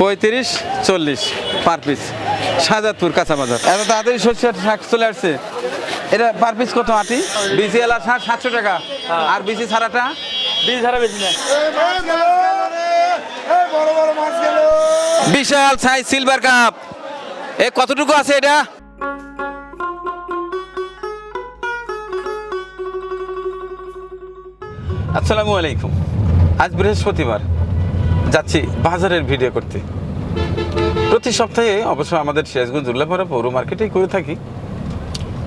পঁয়ত্রিশ চল্লিশ per piece Shahjadpur কাঁচা বাজার। এত তাড়াতাড়ি সর্ষের শাক চলে আসছে। এটা পার পিস কত আটি? বিসি এলা ষাট সাতশো টাকা। আর বিসি ছাড়াটা? বিশ হারা বেশি না বিশাল সাইজ সিলভার কাপ এ কতটুকু আছে এটা? আসসালামু আলাইকুম। আজ বৃহস্পতিবার। যাচ্ছি বাজারের ভিডিও করতে। প্রতি সপ্তাহে অবশ্য আমাদের সিরাজগঞ্জ উল্লাপাড়া পৌর মার্কেটেই করে থাকি।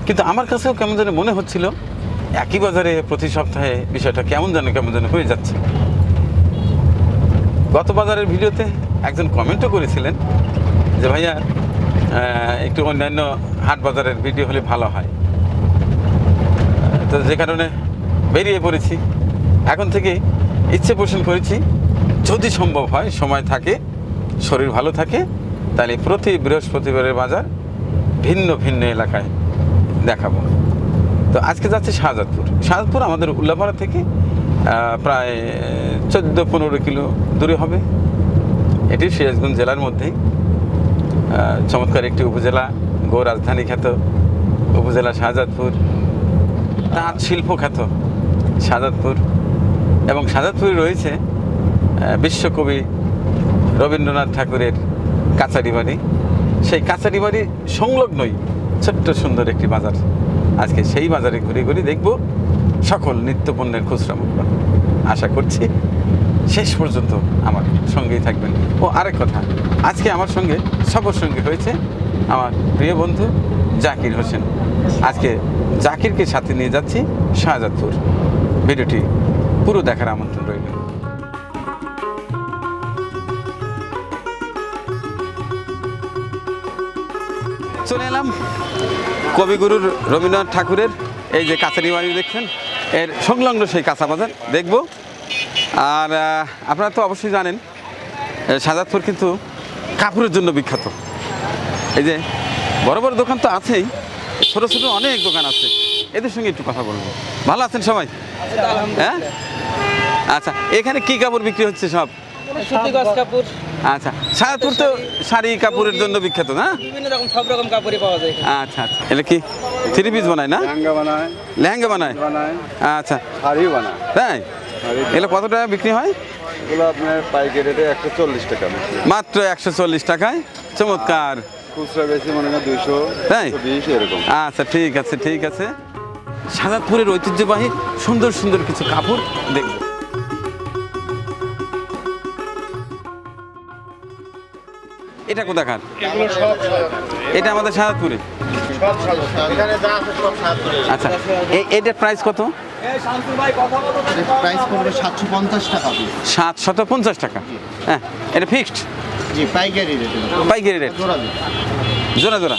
কিন্তু আমার কাছেও কেমন যেন মনে হচ্ছিল, একই বাজারে প্রতি সপ্তাহে বিষয়টা কেমন যেন কেমন যেন হয়ে যাচ্ছে। গত বাজারের ভিডিওতে একজন কমেন্টও করেছিলেন যে, ভাইয়া একটু অন্যান্য হাট বাজারের ভিডিও হলে ভালো হয়। তো যে কারণে বেরিয়ে পড়েছি। এখন থেকে ইচ্ছে পোষণ করেছি যদি সম্ভব হয়, সময় থাকে, শরীর ভালো থাকে, তাহলে প্রতি বৃহস্পতিবারের বাজার ভিন্ন ভিন্ন এলাকায় দেখাবো। তো আজকে যাচ্ছে শাহজাদপুর। শাহজাদপুর আমাদের উল্লাপাড়া থেকে প্রায় চোদ্দ পনেরো কিলো দূরে হবে। এটি সিরাজগঞ্জ জেলার মধ্যেই। চমৎকার একটি উপজেলা, গো রাজধানী খ্যাত উপজেলা শাহজাদপুর। তাঁত শিল্প খ্যাত শাহজাদপুর। এবং শাহজাদপুরে রয়েছে বিশ্বকবি রবীন্দ্রনাথ ঠাকুরের কাছারি বাড়ি সেই কাছারি বাড়ি সংলগ্নই ছোট্ট সুন্দর একটি বাজার। আজকে সেই বাজারে ঘুরে ঘুরে দেখব সকল নিত্যপণ্যের খুচরা মুদ্রা আশা করছি শেষ পর্যন্ত আমার সঙ্গেই থাকবেন। ও আরেক কথা, আজকে আমার সঙ্গে সবর সঙ্গী হয়েছে আমার প্রিয় বন্ধু জাকির হোসেন। আজকে জাকিরকে সাথে নিয়ে যাচ্ছি শাহজাদপুর। ভিডিওটি পুরো দেখার আমন্ত্রণ চলে এলাম কবিগুরুর রবীন্দ্রনাথ ঠাকুরের এই যে কাছারি বাড়ি দেখছেন এর সংলগ্ন সেই কাঁচা বাজার দেখব। আর আপনারা তো অবশ্যই জানেন এ, শাহজাদপুর কিন্তু কাপড়ের জন্য বিখ্যাত। এই যে বড় বড় দোকান তো আছেই ছোটো ছোটো অনেক দোকান আছে। এদের সঙ্গে একটু কথা বলব। ভালো আছেন সবাই? হ্যাঁ? আচ্ছা এখানে কি কাপড় বিক্রি হচ্ছে সব? আচ্ছা শাহজাদপুর তো শাড়ি কাপড়ের জন্য বিখ্যাত না? বিভিন্ন রকম সব রকম কাপড়ই পাওয়া যায় আচ্ছা আচ্ছা। এটা কি থ্রি পিস বানায় না? লেহেঙ্গা বানায়। লেহেঙ্গা বানায়? বানায়। আচ্ছা। শাড়িও বানায়। তাই? এগুলো কত টাকা বিক্রি হয়? এগুলো আপনার পাইকারি রেটে একশো চল্লিশ টাকা মাত্র একশো চল্লিশ টাকায়? চমৎকার। খুচরা বেশি মনে হয় দুইশো তাই? বিশ এরকম। আচ্ছা ঠিক আছে ঠিক আছে। সাজাদপুরের ঐতিহ্যবাহী সুন্দর সুন্দর কিছু কাপড় দেখব। এটা কোথাকার? এটা আমাদের সাজাদপুরে আচ্ছা এটার প্রাইস কত? প্রাইস পড়বে সাতশো পঞ্চাশ টাকা সাতশত পঞ্চাশ টাকা। হ্যাঁ এটা ফিক্সড জি পাইকারি রেটে পাইকারি রেট জোড়া জোড়া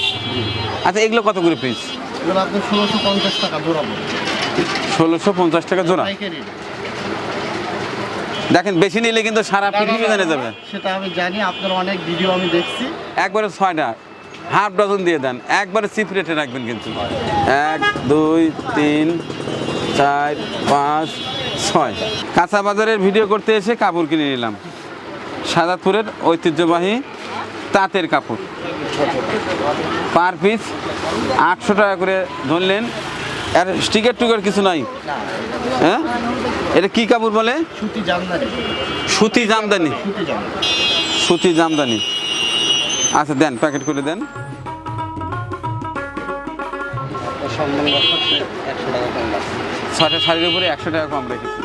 আচ্ছা এগুলো কত করে পিস এগুলো আপনি ষোলোশো পঞ্চাশ টাকা জোড়া ষোলোশো পঞ্চাশ টাকা জোড়া। পাইকারি। দেখেন বেশি নিলে কিন্তু সারা পৃথিবী জানে যাবে। সেটা আমি জানি আপনার অনেক ভিডিও আমি দেখছি। একবারে ছয়টা হাফ ডজন দিয়ে দেন একবারে চিপ রেটে রাখবেন কিন্তু। এক দুই তিন চার পাঁচ ছয়। কাঁচা বাজারের ভিডিও করতে এসে কাপড় কিনে নিলাম। সাদাতপুরের ঐতিহ্যবাহী তাঁতের কাপড়। পার পিস আটশো টাকা করে ধরলেন। আর স্টিকার টুকার কিছু নাই। হ্যাঁ? এটা কি কাপড় বলে? সুতি জামদানি। সুতি জামদানি। সুতি জামদানি। আচ্ছা দেন প্যাকেট করে দেন। শাড়ির উপরে একশো টাকা কম রেখেছি।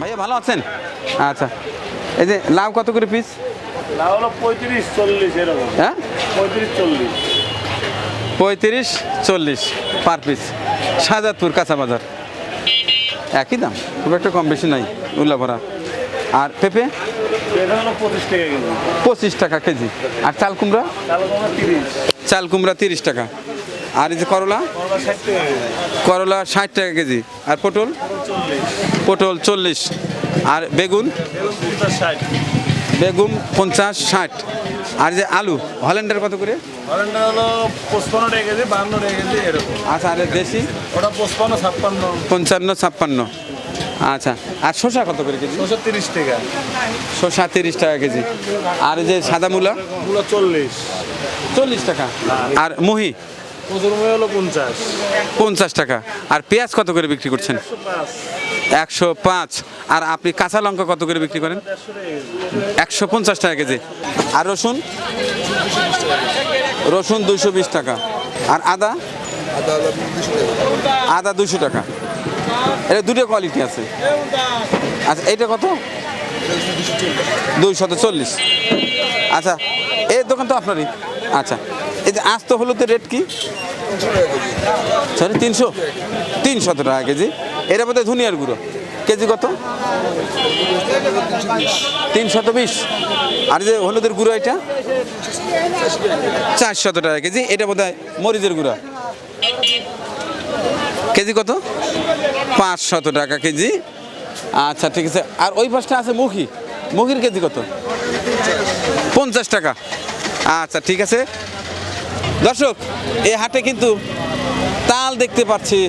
ভাইয়া ভালো আছেন? আচ্ছা। এই যে লাউ কত করে পিস হলো পঁয়ত্রিশ চল্লিশ এরকম। হ্যাঁ? পঁয়ত্রিশ চল্লিশ। পঁয়ত্রিশ চল্লিশ পার পিস। শাহজাদপুর কাঁচা বাজার একই দাম খুব একটা কম বেশি নাই উল্লাভরা আর পেঁপে? পঁচিশ টাকা কেজি। আর চাল কুমড়া? চাল কুমড়া তিরিশ। টাকা। আর এই যে করলা? করলা ষাট টাকা কেজি। আর পটল? পটল চল্লিশ। আর বেগুন? বেগুন পঞ্চাশ ষাট। আর যে আলু হল্যান্ডার কত করে? হরেন্ডা হলো পঁচপান্ন টাকা কেজি বাহান্ন টাকা কেজি এরকম। আচ্ছা আর দেশি? ওটা পঁচপান্ন ছাপ্পান্ন। পঞ্চান্ন ছাপ্পান্ন। আচ্ছা আর শসা কত করে কেজি? ছশো তিরিশ টাকা। শসা তিরিশ টাকা কেজি। আর যে সাদা মূলা? গুলো চল্লিশ। চল্লিশ টাকা। আর মুহি? হলো পঞ্চাশ। পঞ্চাশ টাকা। আর পেঁয়াজ কত করে বিক্রি করছেন? একশো পাঁচ। আর আপনি কাঁচা লঙ্কা কত করে বিক্রি করেন? একশো পঞ্চাশ টাকা কেজি। আর রসুন? রসুন দুশো বিশ টাকা। আর আদা? আদা দুশো টাকা। এটা দুটো কোয়ালিটি আছে। আচ্ছা এইটা কত? দুইশত চল্লিশ। আচ্ছা এই দোকান তো আপনারই। আচ্ছা এই যে আস্ত হলুদের রেট কি? সরি তিনশো? তিনশত টাকা কেজি। এটা বোধহয় ধুনিয়ার গুঁড়ো। কেজি কত? তিনশত বিশ। আর যে হলুদের গুঁড়ো এটা? চারশত টাকা কেজি। এটা বোধ হয় মরিচের গুঁড়া। কেজি কত? পাঁচশত টাকা কেজি। আচ্ছা ঠিক আছে। আর ওই পাশটা আছে মুখি। মুখির কেজি কত? পঞ্চাশ টাকা। আচ্ছা ঠিক আছে। দর্শক এই হাটে কিন্তু তাল দেখতে পাচ্ছি।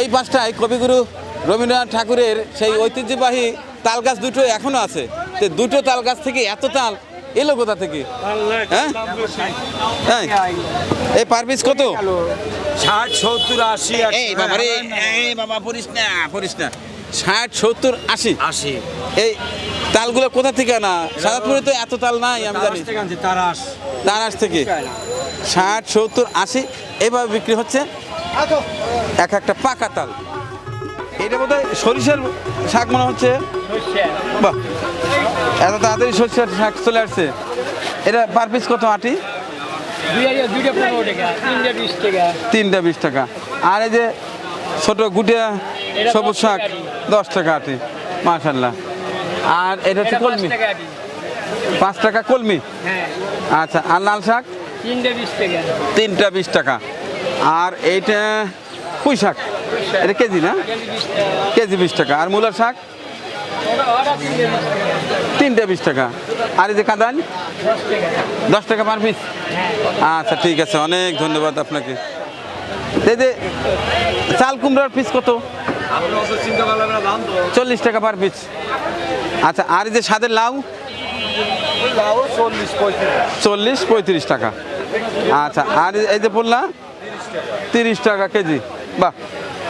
এই পাশটায় কবিগুরু রবীন্দ্রনাথ ঠাকুরের সেই ঐতিহ্যবাহী তাল গাছ দুটো এখনও আছে। তো দুটো তাল গাছ থেকে এত তাল এলো কোথা থেকে? হ্যাঁ? হ্যাঁ। এই পার পিস কত? ষাট সত্তর আশি এই বাবা রে এই বাবা পড়িস না পড়িস না। ষাট সত্তর আশি। আশি। এই তালগুলো কোথা থেকে না সাদাতপুরে তো এত তাল নাই আমি জানি। তারাস তারাস। থেকে। ষাট সত্তর আশি এইভাবে বিক্রি হচ্ছে। এক একটা পাকা তাল। এটা বোধ হয় সরিষার শাক মনে হচ্ছে। বাহ। এত তাড়াতাড়ি সরিষার শাক চলে আসছে। এটা পার পিস কত আটি? তিনটা বিশ টাকা। তিনটা বিশ টাকা। আর এই যে ছোট গুটিয়া সবুজ শাক দশ টাকা আটি। মাশাল্লাহ আর এটা হচ্ছে কলমি। পাঁচ টাকা কলমি? হ্যাঁ। আচ্ছা আর লাল শাক? তিনটা তিনটা বিশ টাকা। আর এইটা পুঁই শাক। এটা কেজি না? কেজি বিশ টাকা। আর মূলার শাক? ওটা বিশ টাকা। তিনটা আর এই যে কাঁদাল দশ টাকা পার পিস আচ্ছা ঠিক আছে। অনেক ধন্যবাদ আপনাকে। এই যে চাল কুমড়ার পিস কত? চল্লিশ টাকা পার পিস আচ্ছা আর এই যে স্বাদের লাউ? চল্লিশ পঁয়ত্রিশ টাকা। আচ্ছা আর এই যে পড়লা তিরিশ টাকা কেজি। বাহ,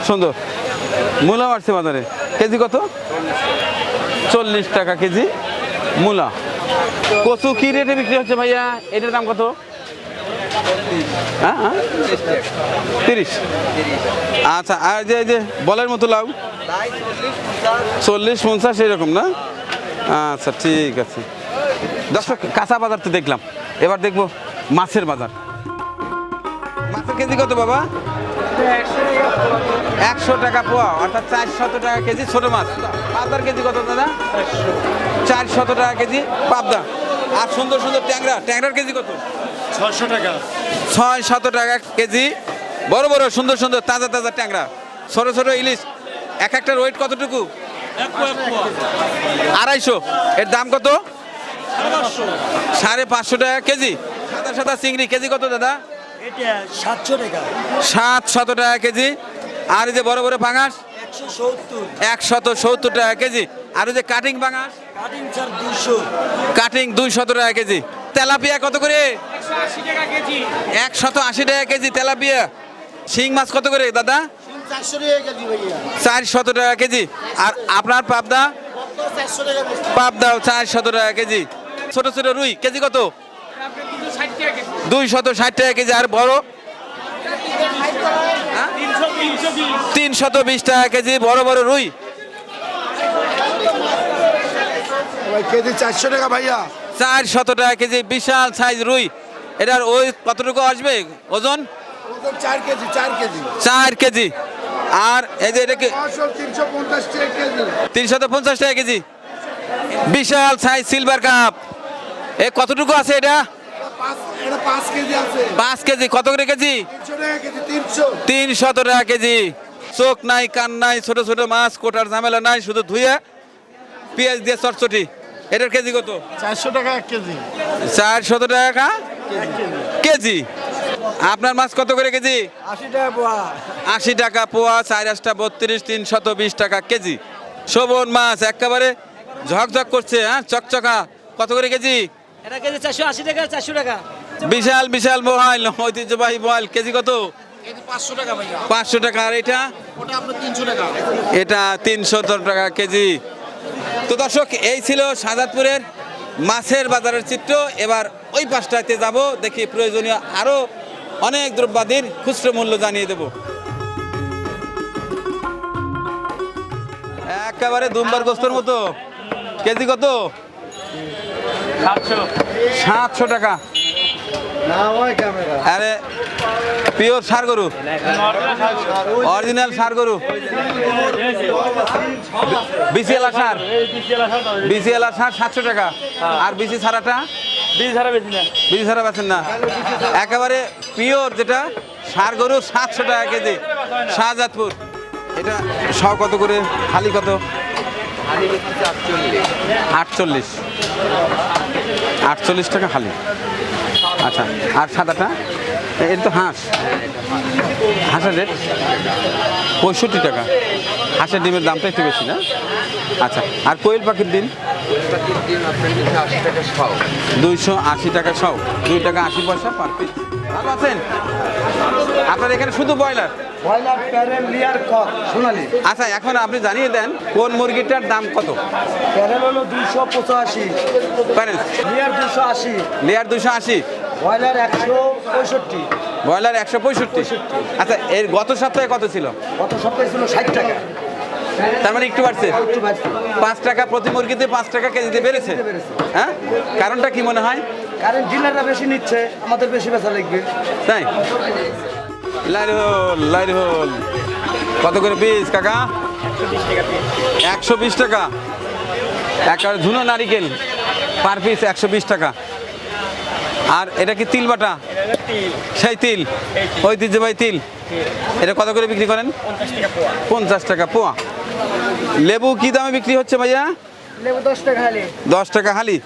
সুন্দর। মূলা বাড়ছে বাজারে। কেজি কত? চল্লিশ টাকা কেজি মূলা। কচু কি রেটে বিক্রি হচ্ছে ভাইয়া? এটার দাম কত? হ্যাঁ হ্যাঁ। তিরিশ। আচ্ছা আর যে যে বলের মতো লাউ? চল্লিশ, পঞ্চাশ, এরকম না? আচ্ছা ঠিক আছে। দর্শক, কাঁচা বাজার তো দেখলাম। এবার দেখব মাছের বাজার। কেজি কত বাবা? একশো টাকা পোয়া অর্থাৎ চারশত টাকা কেজি ছোট মাছ। পাবদার কেজি কত দাদা? চারশত টাকা কেজি পাবদা আর সুন্দর সুন্দর ট্যাংরা ট্যাংরার কেজি কত? ছশো টাকা। ছয় শত টাকা কেজি বড় বড় সুন্দর সুন্দর তাজা তাজা ট্যাংরা। ছোট ছোট ইলিশ এক একটার ওয়েট কতটুকু? আড়াইশো। এর দাম কত? সাড়ে পাঁচশো টাকা কেজি। সাদা সাদা চিংড়ি কেজি কত দাদা? এটা সাতশো টাকা। সাত শত টাকা কেজি। আর এই যে বড় বড় পাঙাশ একশো সত্তর। একশত সত্তর টাকা কেজি। আর ওই যে কাটিং পাঙাশ কাটিং চার দুশো কাটিং দুই শত টাকা কেজি। তেলাপিয়া কত করে? একশত আশি টাকা কেজি। তেলাপিয়া। শিং মাছ কত করে দাদা? চারশো টাকা কেজি চার শত টাকা কেজি। আর আপনার পাবদা? পাবদাও চার শত টাকা কেজি। ছোট ছোট রুই কেজি কত? টাকা কেজি দুই শত ষাট টাকা কেজি আর বড়? তিনশো তিনশো বিশ টাকা কেজি বড় বড় রুই। কেজি চারশো টাকা ভাইয়া। চার শত টাকা কেজি বিশাল সাইজ রুই। এটার ওই কতটুকু আসবে? ওজন? চার কেজি চার কেজি। চার কেজি। আর এই যে এটাকে তিনশত পঞ্চাশ টাকা কেজি। বিশাল সাইজ সিলভার কাপ। এ কতটুকু আছে এটা? পাঁচ কেজি আছে। পাঁচ কেজি কত করে কেজি? তিনশো টাকা কেজি চোখ নাই কান নাই ছোট ছোট মাছ কোটার ঝামেলা নাই শুধু ধুয়ে পেঁয়াজ দিয়ে চটচটি। এটার কেজি কত? চারশো টাকা এক কেজি। চারশত টাকা কেজি। আপনার মাছ কত করে কেজি? আশি টাকা পোয়া। আশি টাকা পোয়া চার আটটা বত্রিশ তিনশত বিশ টাকা কেজি। শোভন মাছ একেবারে ঝকঝক করছে হ্যাঁ? চকচকা। কত করে কেজি? এটা কেজি চারশো আশি টাকা চারশো টাকা। বিশাল বিশাল মোবাইল ঐতিহ্যবাহী মোবাইল। কেজি কত? পাঁচশো টাকা আর এটা? ওটা তিনশো টাকা। এটা তিনশো টাকা কেজি। তো দর্শক এই ছিল সাজাদপুরের মাছের বাজারের চিত্র। এবার ওই পাশটাতে যাব। দেখি প্রয়োজনীয় আরও অনেক দ্রব্যাদির খুচরো মূল্য জানিয়ে দেব। একেবারে দুমবার গোস্তর মতো। কেজি কত? সাতশো টাকা। আরে পিওর সার গরু। অরিজিনাল সার গরু। বিসিএলা সার। বিসিএলা সার সাতশো টাকা। আর বিসি হারা বিসি ছাড়া পাচ্ছেন না। একেবারে পিওর যেটা সার গরু সাতশো টাকা কেজি। শাহজাদপুর। এটা শ কত করে? খালি কত? আটচল্লিশ। আটচল্লিশ টাকা খালি। আচ্ছা আর সাদাটা? এটা তো হাঁস। হাঁসের রেট? পঁয়ষট্টি টাকা। হাঁসের ডিমের দামটা একটু বেশি না? আচ্ছা আর কোয়েল পাখির ডিম? দুইশো আশি টাকা সব দুই টাকা আশি পয়সা পার পিস ভালো আছেন? আপনার এখানে শুধু ব্রয়লার? প্যারেল আচ্ছা এখন আপনি জানিয়ে দেন কোন মুরগিটার দাম কত? প্যারেল হলো দুইশো পঁচাশি। পারেন লিয়ার দুশো আশি। লেয়ার দুশো আশি। ব্রয়লার একশো পঁয়ষট্টি। ব্রয়লার একশো পঁয়ষট্টি? আচ্ছা এর গত সপ্তাহে কত ছিল? গত সপ্তাহে ছিল ষাট টাকা। তার মানে একটু বাড়ছে? পাঁচ টাকা প্রতি মুরগিতে পাঁচ টাকা কেজিতে বেড়েছে? হ্যাঁ? কারণটা কি মনে হয়? কারণ ডিলাররা বেশি নিচ্ছে আমাদের বেশি বেচা লাগবে। তাই? লাইরহল লাইরহল কত করে পিস কাকা? একশো বিশ টাকা। এক ঝুনো নারিকেল। পার পিস একশো বিশ টাকা। আর এটা কি তিল বাটা? সেই তিল। ঐতিহ্যবাহী তিল। এটা কত করে বিক্রি করেন? পঞ্চাশ টাকা পোয়া। লেবু কি দামে বিক্রি হচ্ছে ভাইয়া? দশ টাকা হালি।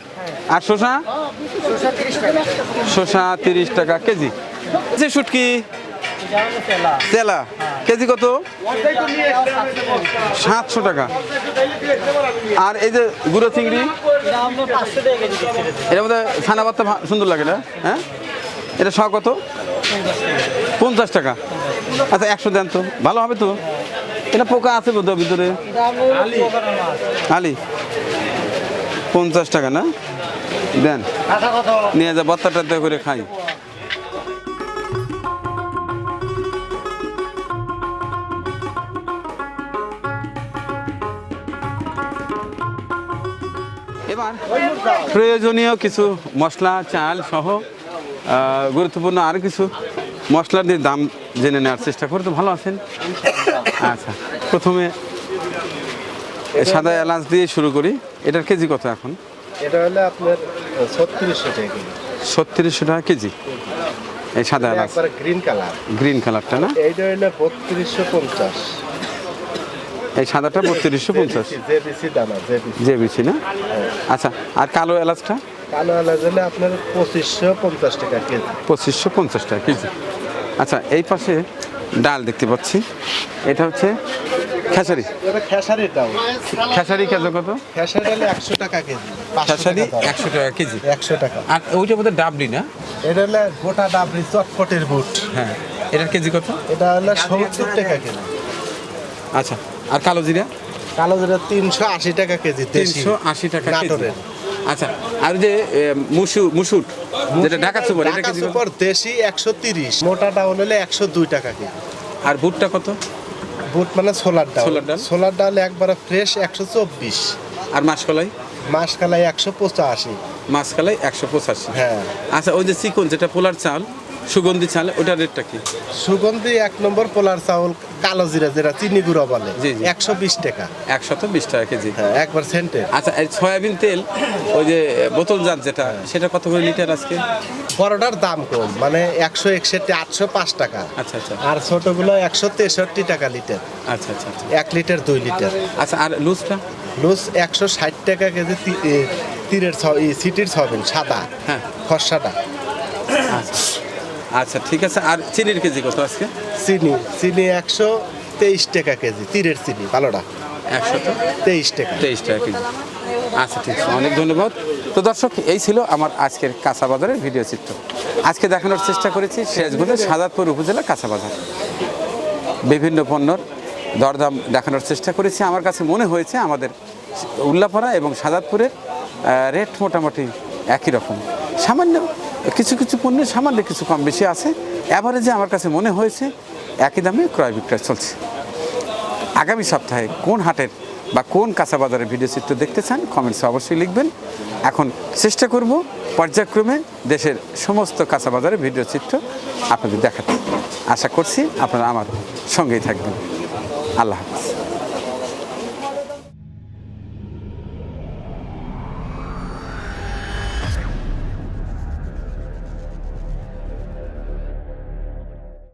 আর তিরিশ টাকা। তিরিশ টাকা কেজি। যে শুটকি? তেলা। কেজি কত? সাতশো টাকা। আর এই যে গুঁড়ো চিংড়ি? এর মধ্যে ছানা ভা- সুন্দর লাগে না? হ্যাঁ? এটা শ কত? পঞ্চাশ টাকা। আচ্ছা একশো দেন তো। ভালো হবে তো। এটা পোকা আছে বোধ ভিতরে? আলি। পঞ্চাশ টাকা না? দেন। নিয়ে যা বত্তা টত্তা করে খাই। প্রয়োজনীয় কিছু মশলা চাল সহ গুরুত্বপূর্ণ আরও কিছু মশলার দিয়ে দাম জেনে নেওয়ার চেষ্টা করে তো ভালো আছেন? আচ্ছা প্রথমে সাদা এলাচ দিয়ে শুরু করি। এটার কেজি কত এখন? এটা হলে আপনার ছত্রিশশো টাকা ছত্রিশশো টাকা কেজি? এই সাদা এলাচ। গ্রিন কালার গ্রিন কালারটা না? এইটা হলে বত্রিশশো পঞ্চাশ। এই সাদাটা বত্রিশশো পঞ্চাশ। বেশি না? আচ্ছা আর কালো এলাচটা? কালো আলাদা হলে আপনার পঁচিশশো পঞ্চাশ টাকা কেজি। পঁচিশশো পঞ্চাশ টাকা কেজি। আচ্ছা এই পাশে ডাল দেখতে পাচ্ছি। এটা হচ্ছে খেসারি। এটা খেসারির দাম খেসারি কেজি কত? খেসারি হলে একশো টাকা কেজি। খেসারি একশো টাকা কেজি। একশো টাকা। আর ওইটা বোধহয় ডাবলি না? এটা হলে গোটা ডাবরি চটপটের বুট। হ্যাঁ। এটার কেজি কত? এটা হলে সত্তর টাকা কেজি। আচ্ছা আর কালো জিরা? কালো যেটা তিনশো আশি টাকা কেজি তিনশো আশি টাকা কেজি। নাটোরের। আচ্ছা আর যে মুসু মুসুট যেটা ঢাকা সুপার এটা ঢাকা কেজি সুপার দেশি একশো তিরিশ মোটা ডাউন হলে একশো দুই টাকা কেজি। আর ভুট্টা কত? বুট মানে সোলার ডাল সোলার ডাল। সোলার ডাল একবারে ফ্রেশ একশো চব্বিশ। আর মাসকলাই? মাসকালাই একশো পঁচাশি। মাসকলাই একশো পঁচাশি। হ্যাঁ। আচ্ছা ওই যে চিকন যেটা পোলার চাল সুগন্ধি চাল ওটার রেটটা কি? সুগন্ধি এক নম্বর পোলার চাউল কালো জিরা যেটা চিনি গুঁড়ো বলে। জি, জি। একশো বিশ টাকা। একশত বিশ টাকা কেজি। হ্যাঁ একবার সেন্টের আচ্ছা এই সয়াবিন তেল ওই যে বোতলজাত যেটা সেটা কত করে লিটার আজকে? বড়টার দাম কম মানে একশো একষট্টি আটশো পাঁচ টাকা। আচ্ছা আচ্ছা। আর ছোটগুলো একশো তেষট্টি টাকা লিটার। আচ্ছা আচ্ছা আচ্ছা। এক লিটার দুই লিটার। আচ্ছা আর লুজটা? লুজ একশো ষাট টাকা কেজি তি- এ, তীরের ছ- সিটির ছবিন সাদা হ্যাঁ। ফর্সাটা আচ্ছা। আচ্ছা ঠিক আছে। আর চিনির কেজি কত আজকে? চিনি চিনি একশো তেইশ টাকা কেজি তীরের চিনি ভালোটা একশো তেইশ টাকা। তেইশ টাকা কেজি। আচ্ছা ঠিক আছে অনেক ধন্যবাদ। তো দর্শক এই ছিল আমার আজকের কাঁচা বাজারের ভিডিও চিত্র। আজকে দেখানোর চেষ্টা করেছি শেষগুলো সাদাতপুর উপজেলা কাঁচা বাজার। বিভিন্ন পণ্যর দরদাম দেখানোর চেষ্টা করেছি। আমার কাছে মনে হয়েছে আমাদের উল্লাপাড়া এবং সাদাতপুরের রেট মোটামুটি একই রকম। সামান্য কিছু কিছু পণ্যের সামান্য কিছু কম বেশি আছে। অ্যাভারেজে আমার কাছে মনে হয়েছে একই দামে ক্রয় বিক্রয় চলছে। আগামী সপ্তাহে কোন হাটের বা কোন কাঁচা বাজারের ভিডিও চিত্র দেখতে চান কমেন্টসে অবশ্যই লিখবেন। এখন চেষ্টা করব পর্যায়ক্রমে দেশের সমস্ত কাঁচা বাজারের ভিডিও চিত্র আপনাদের দেখাতে। আশা করছি আপনারা আমার সঙ্গেই থাকবেন। আল্লাহ হাফিজ।